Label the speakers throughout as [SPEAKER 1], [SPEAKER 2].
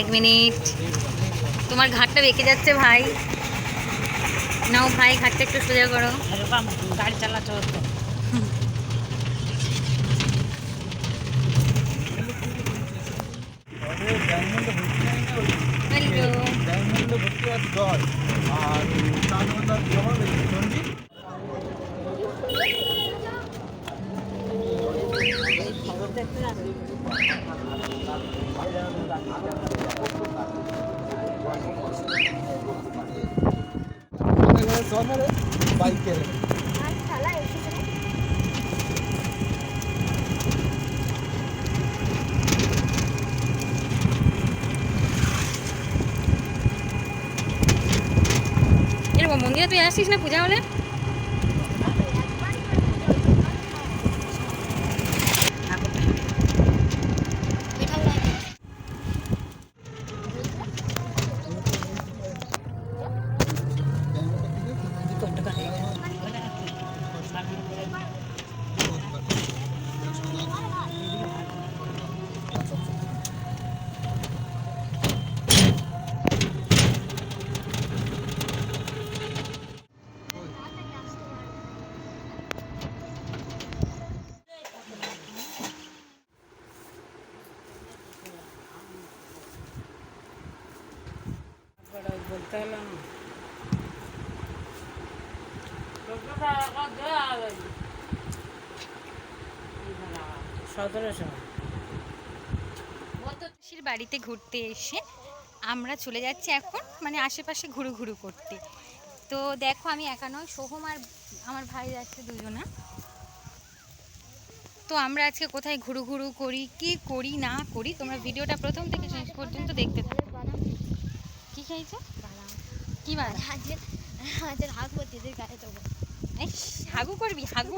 [SPEAKER 1] এক মিনিট। তোমার ঘাটটা বেঁকে যাচ্ছে ভাই। নাও ভাই ঘাটটা একটু সোজা করো।
[SPEAKER 2] গাড়ি গাড়ি চালাতে হতো।
[SPEAKER 1] হ্যালো
[SPEAKER 3] বাইকের।
[SPEAKER 1] এরকম মন্দিরে তুই আসিস না পূজা হলে? বাড়িতে ঘুরতে এসে আমরা চলে যাচ্ছি এখন মানে আশেপাশে ঘুরু ঘুরু করতে। তো দেখো আমি একা নয় সোহম আর আমার ভাই যাচ্ছে দুজনা। তো আমরা আজকে কোথায় ঘুরু ঘুরু করি, কি করি না করি, তোমরা ভিডিওটা প্রথম থেকে শেষ পর্যন্ত দেখতে থাকো। কি খাইছো কি বাদাম এই হাগু করবি হাগু।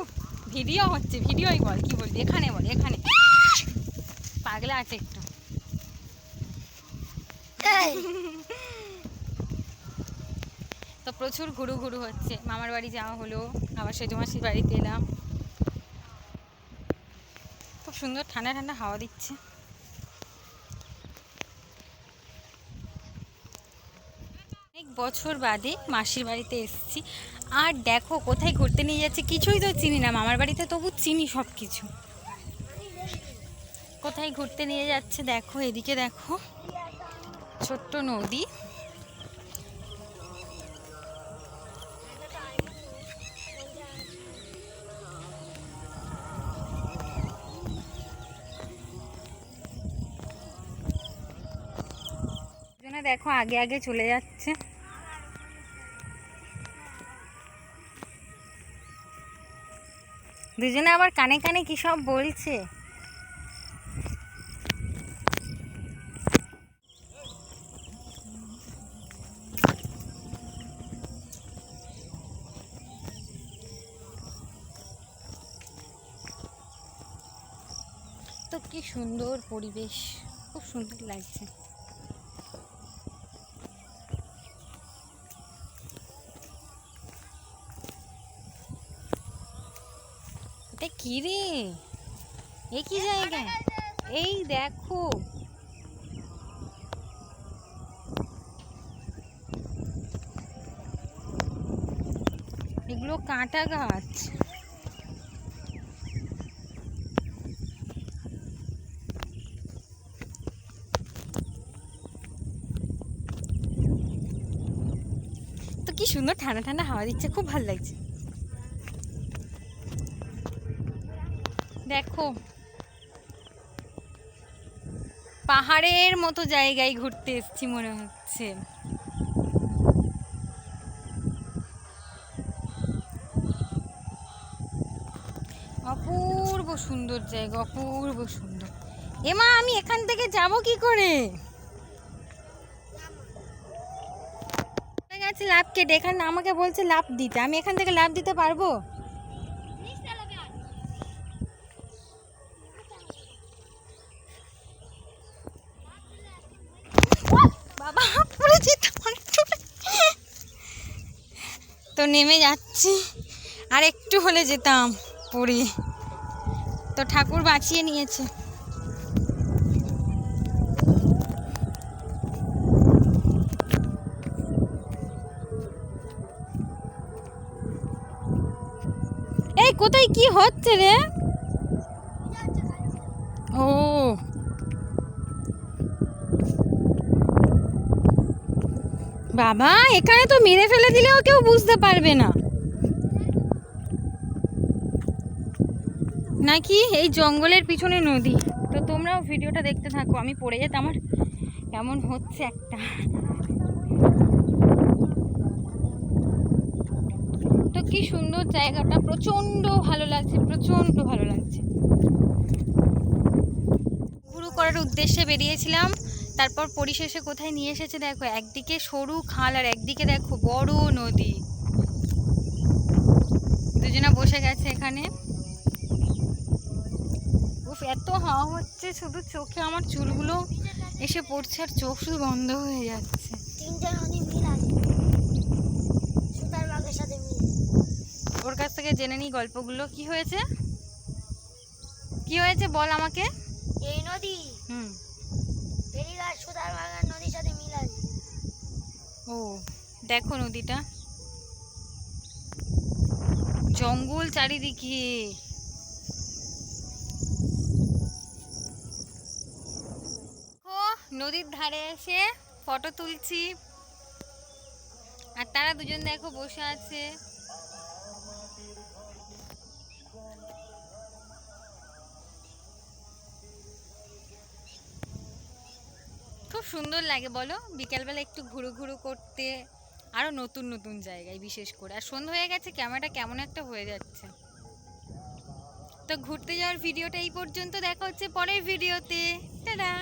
[SPEAKER 1] ভিডিও হচ্ছে ভিডিওই বল কি বলবি? এখানে বল এখানে। পাগলা আছে একটু। তো প্রচুর ঘুরু ঘুরু হচ্ছে। মামার বাড়ি যাওয়া হলো আবার সেজো মাসির বাড়িতে এলাম। খুব সুন্দর ঠান্ডা ঠান্ডা হাওয়া দিচ্ছে। বছর বাদে মাসির বাড়িতে এসেছি। আর দেখো, কোথায় ঘুরতে নিয়ে যাচ্ছে কিছুই তো চিনি না, মামার বাড়িতে তবু চিনি সব কিছু কোথায় ঘুরতে নিয়ে যাচ্ছে দেখো, এদিকে দেখো। ছোট্ট নদী। দেখো, আগে আগে চলে যাচ্ছে। দুজনে আবার কানে কানে কি সব বলছে? তো কি সুন্দর পরিবেশ খুব সুন্দর লাগছে। এটা কি রে এ কি জায়গা? এই দেখো। এগুলো কাঁটা গাছ। তো কি সুন্দর ঠান্ডা ঠান্ডা হাওয়া দিচ্ছে, খুব ভালো লাগছে। দেখো। পাহাড়ের মতো জায়গায় ঘুরতে এসেছি মনে হচ্ছে। অপূর্ব সুন্দর জায়গা, অপূর্ব সুন্দর। এমা, আমি এখান থেকে যাব কি করে? গেছে লাভ কেটে এখানে আমাকে বলছে লাভ দিতে। আমি এখান থেকে লাভ দিতে পারব? তো নেমে যাচ্ছি। আর একটু হলে যেতাম পুরী। তো ঠাকুর বাঁচিয়ে নিয়েছে। এই, কোথায় কি হচ্ছে রে? ও বাবা, এখানে তো মেরে ফেলে দিলেও কেউ বুঝতে পারবে না। নাকি এই জঙ্গলের পিছনে নদী? তো তোমরাও ভিডিওটা দেখতে থাকো, আমি পড়ে যেতে আমার কেমন হচ্ছে একটা। তো কি সুন্দর জায়গাটা প্রচণ্ড ভালো লাগছে প্রচণ্ড ভালো লাগছে। ঘুরু করার উদ্দেশ্যে বেরিয়েছিলাম। তারপর পরিশেষে কোথায় নিয়ে এসেছে দেখো একদিকে সরু খাল আর একদিকে দেখো বড় নদী। দুজনা বসে গেছে এখানে। উফ এত হাওয়া হচ্ছে শুধু চোখে আমার চুলগুলো এসে পড়ছে আর চোখ শুধু বন্ধ হয়ে যাচ্ছে।
[SPEAKER 3] মিল আছে। সুতার সাথে মিল।
[SPEAKER 1] ওর কাছ থেকে জেনে নিই গল্পগুলো। কি হয়েছে? কি হয়েছে বল আমাকে?
[SPEAKER 3] এই নদী।
[SPEAKER 1] হুম। ও, দেখো নদীটা। জঙ্গল চারিদিকে। নদীর ধারে এসে ফটো তুলছি। আর তারা দুজন দেখো বসে আছে। খুব সুন্দর লাগে, বলো? বিকেলবেলা একটু ঘুরু ঘুরু করতে আরও নতুন নতুন জায়গায় বিশেষ করে। আর সন্ধ্যা হয়ে গেছে, ক্যামেরাটা কেমন একটা হয়ে যাচ্ছে। তো ঘুরতে যাওয়ার ভিডিওটা এই পর্যন্ত, দেখা হচ্ছে পরের ভিডিওতে। টাটা!